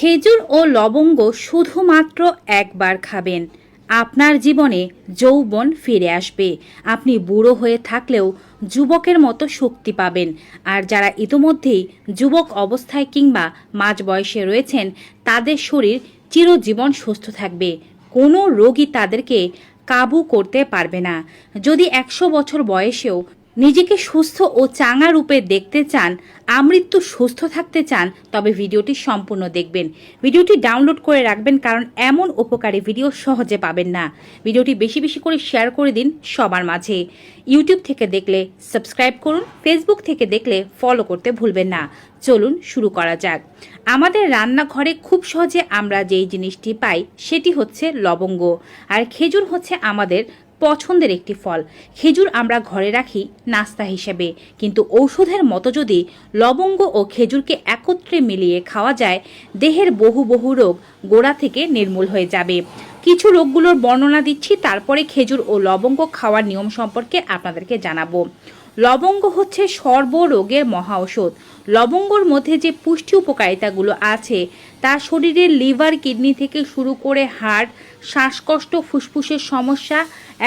খেজুর ও লবঙ্গ শুধুমাত্র একবার খাবেন। আপনার জীবনে যৌবন ফিরে আসবে। আপনি বুড়ো হয়ে থাকলেও যুবকের মতো শক্তি পাবেন। আর যারা ইতোমধ্যেই যুবক অবস্থায় কিংবা মাঝ বয়সে রয়েছেন, তাদের শরীর চিরজীবন সুস্থ থাকবে। কোনো রোগী তাদেরকে কাবু করতে পারবে না। যদি একশো বছর বয়সেও নিজেকে সুস্থ ও চাঙা রূপে দেখতে চান, আমৃত্যু সুস্থ থাকতে চান, তবে ভিডিওটি সম্পূর্ণ দেখবেন। ভিডিওটি ডাউনলোড করে রাখবেন কারণ এমন উপকারী ভিডিও সহজে পাবেন না। ভিডিওটি বেশি বেশি করে শেয়ার করে দিন সবার মাঝে। ইউটিউব থেকে দেখলে সাবস্ক্রাইব করুন, ফেসবুক থেকে দেখলে ফলো করতে ভুলবেন না। চলুন শুরু করা যাক। আমাদের রান্নাঘরে খুব সহজে আমরা যেই জিনিসটি পাই, সেটি হচ্ছে লবঙ্গ। আর খেজুর হচ্ছে আমাদের পছন্দের একটি ফল। খেজুর আমরা ঘরে রাখি নাস্তা হিসেবে। কিন্তু ঔষধের মতো যদি লবঙ্গ ও খেজুরকে একত্রে মিলিয়ে খাওয়া যায়, দেহের বহু বহু রোগ গোড়া থেকে নির্মূল হয়ে যাবে। কিছু রোগগুলোর বর্ণনা দিচ্ছি, তারপরে খেজুর ও লবঙ্গ খাওয়ার নিয়ম সম্পর্কে আপনাদেরকে জানাব। লবঙ্গ হচ্ছে সর্বরোগের মহা ঔষধ। লবঙ্গর মধ্যে যে পুষ্টি উপকারিতাগুলো আছে, তা শরীরের লিভার, কিডনি থেকে শুরু করে হার্ট শ্বাসকষ্ট, ফুসফুসের সমস্যা,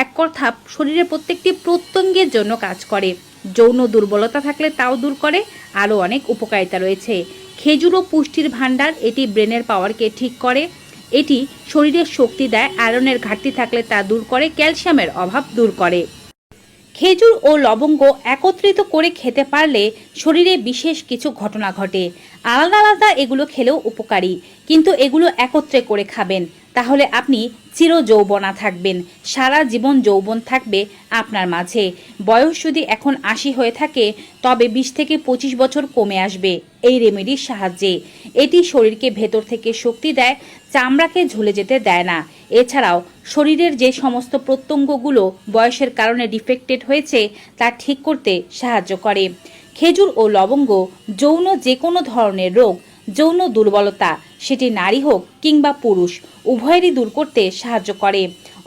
এক কথা শরীরের প্রত্যেকটি প্রত্যঙ্গের জন্য কাজ করে। যৌন দুর্বলতা থাকলে তাও দূর করে, আরও অনেক উপকারিতা রয়েছে। খেজুরও পুষ্টির ভাণ্ডার, এটি ব্রেনের পাওয়ারকে ঠিক করে। এটি শরীরের শক্তি দেয়, আয়রনের ঘাটতি থাকলে তা দূর করে, ক্যালসিয়ামের অভাব দূর করে। খেজুর ও লবঙ্গ একত্রিত করে খেতে পারলে শরীরে বিশেষ কিছু ঘটনা ঘটে। আলাদা আলাদা এগুলো খেলেও উপকারী, কিন্তু এগুলো একত্রে করে খাবেন। তাহলে আপনি চির যৌবনা থাকবেন। সারা জীবন যৌবন থাকবে আপনার মাঝে। বয়স যদি এখন আশি হয়ে থাকে, তবে বিশ থেকে পঁচিশ বছর কমে আসবে এই রেমেডির সাহায্যে। এটি শরীরকে ভেতর থেকে শক্তি দেয়, চামড়াকে ঝুলে যেতে দেয় না। এছাড়াও শরীরের যে সমস্ত প্রত্যঙ্গগুলো বয়সের কারণে ডিফেক্টেড হয়েছে, তা ঠিক করতে সাহায্য করে। খেজুর ও লবঙ্গ যৌন যে কোনো ধরনের রোগ, যৌন দুর্বলতা সেটি নারী হোক কিংবা পুরুষ, উভয়েরই দূর করতে সাহায্য করে।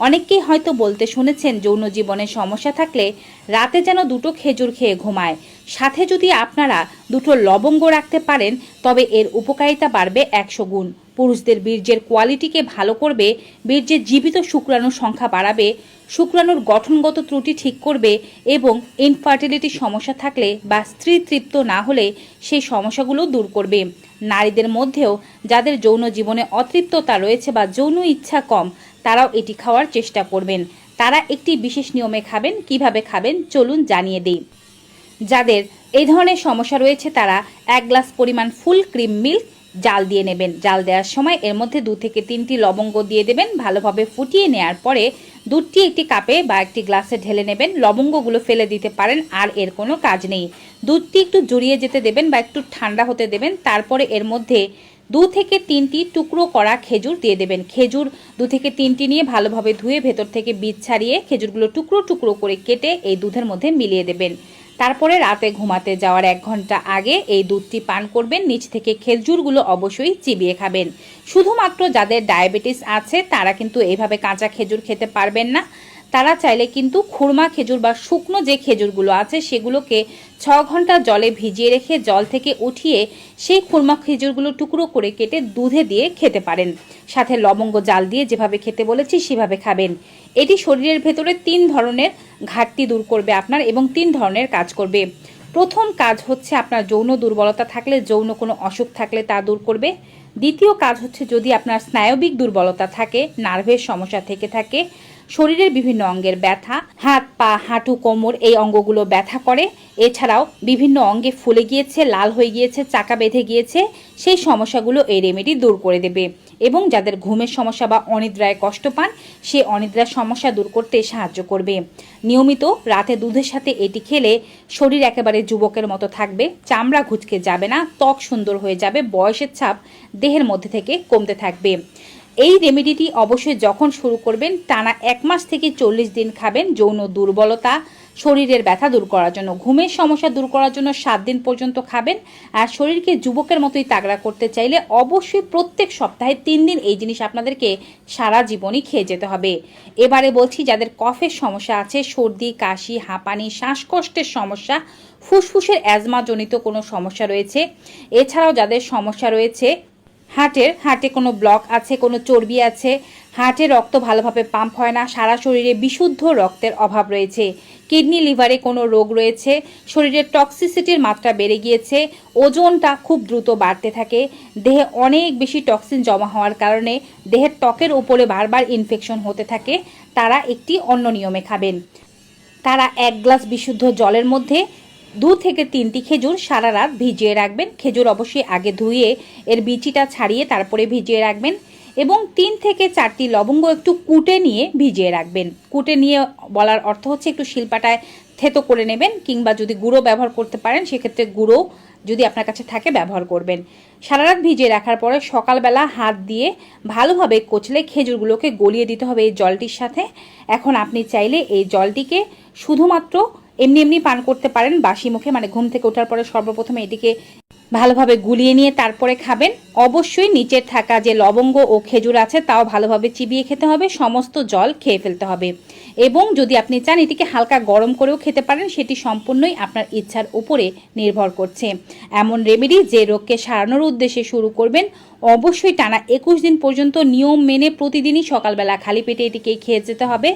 অনেককেই হয়তো বলতে শুনেছেন যৌন জীবনে সমস্যা থাকলে রাতে যেন দুটো খেজুর খেয়ে ঘুমায়। সাথে যদি আপনারা দুটো লবঙ্গ রাখতে পারেন, তবে এর উপকারিতা বাড়বে একশো গুণ। পুরুষদের বীর্যের কোয়ালিটিকে ভালো করবে বীর্যের জীবিত শুক্রাণুর সংখ্যা বাড়াবে, শুক্রাণুর গঠনগত ত্রুটি ঠিক করবে এবং ইনফার্টিলিটির সমস্যা থাকলে বা স্ত্রী তৃপ্ত না হলে সেই সমস্যাগুলো দূর করবে। নারীদের মধ্যেও যাদের যৌন জীবনে অতৃপ্ততা রয়েছে বা যৌন ইচ্ছা কম, তারাও এটি খাওয়ার চেষ্টা করবেন। তারা একটি বিশেষ নিয়মে খাবেন, কীভাবে খাবেন চলুন জানিয়ে দিই। যাদের এই ধরনের সমস্যা রয়েছে তারা এক গ্লাস পরিমাণ ফুল ক্রিম মিল্ক জাল দিয়ে নেবেন। জাল দেওয়ার সময় এর মধ্যে দু থেকে তিনটি লবঙ্গ দিয়ে দেবেন। ভালোভাবে ফুটিয়ে নেওয়ার পরে দুধটি একটি কাপে বা একটি গ্লাসে ঢেলে নেবেন। লবঙ্গগুলো ফেলে দিতে পারেন, আর এর কোনো কাজ নেই। দুধটি একটু জড়িয়ে যেতে দেবেন বা একটু ঠান্ডা হতে দেবেন। তারপরে এর মধ্যে দু থেকে তিনটি টুকরো করা খেজুর দিয়ে দেবেন। খেজুর দু থেকে তিনটি নিয়ে ভালোভাবে ধুয়ে ভেতর থেকে বীজ ছাড়িয়ে খেজুরগুলো টুকরো টুকরো করে কেটে এই দুধের মধ্যে মিলিয়ে দেবেন। তারপরে রাতে ঘুমাতে যাওয়ার এক ঘণ্টা আগে এই দুধটি পান করবেন। নিচ থেকে খেজুরগুলো অবশ্যই চিবিয়ে খাবেন। শুধুমাত্র যাদের ডায়াবেটিস আছে, তারা কিন্তু এইভাবে কাঁচা খেজুর খেতে পারবেন না। তারা চাইলে কিন্তু খুরমা খেজুর বা শুকনো যে খেজুরগুলো আছে সেগুলোকে ছ ঘণ্টা জলে ভিজিয়ে রেখে জল থেকে উঠিয়ে সেই খুরমা খেজুরগুলো টুকরো করে কেটে দুধে দিয়ে খেতে পারেন। সাথে লবঙ্গ জাল দিয়ে যেভাবে খেতে বলেছি সেভাবে খাবেন। এটি শরীরের ভেতরে তিন ধরনের ঘাটতি দূর করবে আপনার এবং তিন ধরনের কাজ করবে। প্রথম কাজ হচ্ছে আপনার যৌন দুর্বলতা থাকলে যৌন কোনো অসুখ থাকলে তা দূর করবে। দ্বিতীয় কাজ হচ্ছে যদি আপনার স্নায়বিক দুর্বলতা থাকে, নার্ভের সমস্যা থেকে থাকে শরীরের বিভিন্ন অঙ্গের ব্যথা, হাত, পা, হাঁটু, কোমর এই অঙ্গগুলো ব্যথা করে। এছাড়াও বিভিন্ন অঙ্গে ফুলে গিয়েছে, লাল হয়ে গিয়েছে, চাকা বেঁধে গিয়েছে, সেই সমস্যাগুলো এই রেমেডি দূর করে দেবে। এবং যাদের ঘুমের সমস্যা বা অনিদ্রায় কষ্ট পান, সে অনিদ্রার সমস্যা দূর করতে সাহায্য করবে। নিয়মিত রাতে দুধের সাথে এটি খেলে শরীর একেবারে যুবকের মতো থাকবে, চামড়া ঘুচকে যাবে না, ত্বক সুন্দর হয়ে যাবে, বয়সের ছাপ দেহের মধ্যে থেকে কমতে থাকবে। এই রেমেডিটি অবশ্যই যখন শুরু করবেন, টানা এক মাস থেকে চল্লিশ দিন খাবেন যৌন দুর্বলতা, শরীরের ব্যথা দূর করার জন্য, ঘুমের সমস্যা দূর করার জন্য সাত দিন পর্যন্ত খাবেন। আর শরীরকে যুবকের মতোই তাগড়া করতে চাইলে অবশ্যই প্রত্যেক সপ্তাহে তিন দিন এই জিনিস আপনাদেরকে সারা জীবনই খেয়ে যেতে হবে। এবারে বলছি, যাদের কফের সমস্যা আছে, সর্দি, কাশি, হাঁপানি, শ্বাসকষ্টের সমস্যা, ফুসফুসের অ্যাজমাজনিত কোনো সমস্যা রয়েছে। এছাড়াও যাদের সমস্যা রয়েছে হার্টের, হার্টে কোনো ব্লক আছে, কোনো চর্বি আছে, হার্টে রক্ত ভালোভাবে পাম্প হয় না, সারা শরীরে বিশুদ্ধ রক্তের অভাব রয়েছে। কিডনি, লিভারে কোনো রোগ রয়েছে, শরীরের টক্সিসিটির মাত্রা বেড়ে গিয়েছে, ওজনটা খুব দ্রুত বাড়তে থাকে, দেহে অনেক বেশি টক্সিন জমা হওয়ার কারণে দেহের ত্বকের উপরে বারবার ইনফেকশন হতে থাকে, তারা একটি অন্য নিয়মে খাবেন। তারা এক গ্লাস বিশুদ্ধ জলের মধ্যে দু থেকে তিনটি খেজুর সারা রাত ভিজিয়ে রাখবেন। খেজুর অবশ্যই আগে ধুয়ে এর বিচিটা ছাড়িয়ে তারপরে ভিজিয়ে রাখবেন এবং তিন থেকে চারটি লবঙ্গ একটু কুটে নিয়ে ভিজিয়ে রাখবেন। কুটে নিয়ে বলার অর্থ হচ্ছে একটু শিল্পাটায় থেতো করে নেবেন কিংবা যদি গুঁড়ো ব্যবহার করতে পারেন, সেক্ষেত্রে গুঁড়ো যদি আপনার কাছে থাকে ব্যবহার করবেন। সারা রাত ভিজিয়ে রাখার পরে সকালবেলা হাত দিয়ে ভালোভাবে কচলে খেজুরগুলোকে গলিয়ে দিতে হবে এই জলটির সাথে। এখন আপনি চাইলে এই জলটিকে শুধুমাত্র এমনি এমনি পান করতে পারেন বাসি মুখে মানে ঘুম থেকে ওঠার পরে সর্বপ্রথমে এটিকে ভালোভাবে গুলিয়ে নিয়ে তারপরে খাবেন। অবশ্যই নিচের থাকা যে লবঙ্গ ও খেজুর আছে, তাও ভালোভাবে চিবিয়ে খেতে হবে, সমস্ত জল খেয়ে ফেলতে হবে। এবং যদি আপনি চান এটিকে হালকা গরম করেও খেতে পারেন, সেটি সম্পূর্ণই আপনার ইচ্ছার উপরে নির্ভর করছে। এমন রেমেডি যে রোগকে সারানোর উদ্দেশ্যে শুরু করবেন, অবশ্যই টানা একুশ দিন পর্যন্ত নিয়ম মেনে প্রতিদিনই সকালবেলা খালি পেটে এটিকে খেয়ে যেতে হবে।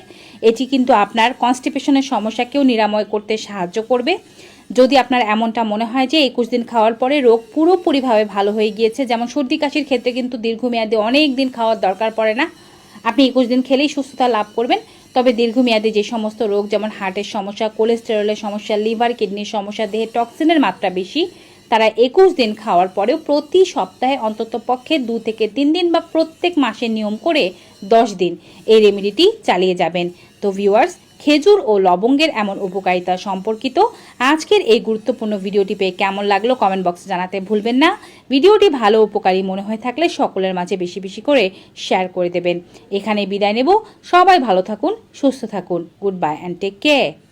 এটি কিন্তু আপনার কনস্টিপেশনের সমস্যাকেও নিরাময় করতে সাহায্য করবে। যদি আপনার এমনটা মনে হয় যে একুশ দিন খাওয়ার পরে রোগ পুরোপুরিভাবে ভালো হয়ে গিয়েছে, যেমন সর্দি কাশির ক্ষেত্রে কিন্তু দীর্ঘমেয়াদে অনেক দিন খাওয়ার দরকার পড়ে না, আপনি একুশ দিন খেলেই সুস্থতা লাভ করবেন। তবে দীর্ঘমেয়াদে যে সমস্ত রোগ, যেমন হার্টের সমস্যা, কোলেস্টেরলের সমস্যা, লিভার কিডনির সমস্যা, দেহে টক্সিনের মাত্রা বেশি, তারা একুশ দিন খাওয়ার পরেও প্রতি সপ্তাহে অন্তত পক্ষে দু থেকে তিন দিন বা প্রত্যেক মাসে নিয়ম করে দশ দিন এই রেমেডিটি চালিয়ে যাবেন। তো ভিউয়ার্স খেজুর ও লবঙ্গের এমন উপকারিতা সম্পর্কিত আজকের এই গুরুত্বপূর্ণ ভিডিওটি পেয়ে কেমন লাগল কমেন্ট বক্সে জানাতে ভুলবেন না। ভিডিওটি ভালো উপকারী মনে হয়ে থাকলে সকলের মাঝে বেশি বেশি করে শেয়ার করে দেবেন। এখানে বিদায় নেব। সবাই ভালো থাকুন, সুস্থ থাকুন। Good bye and take care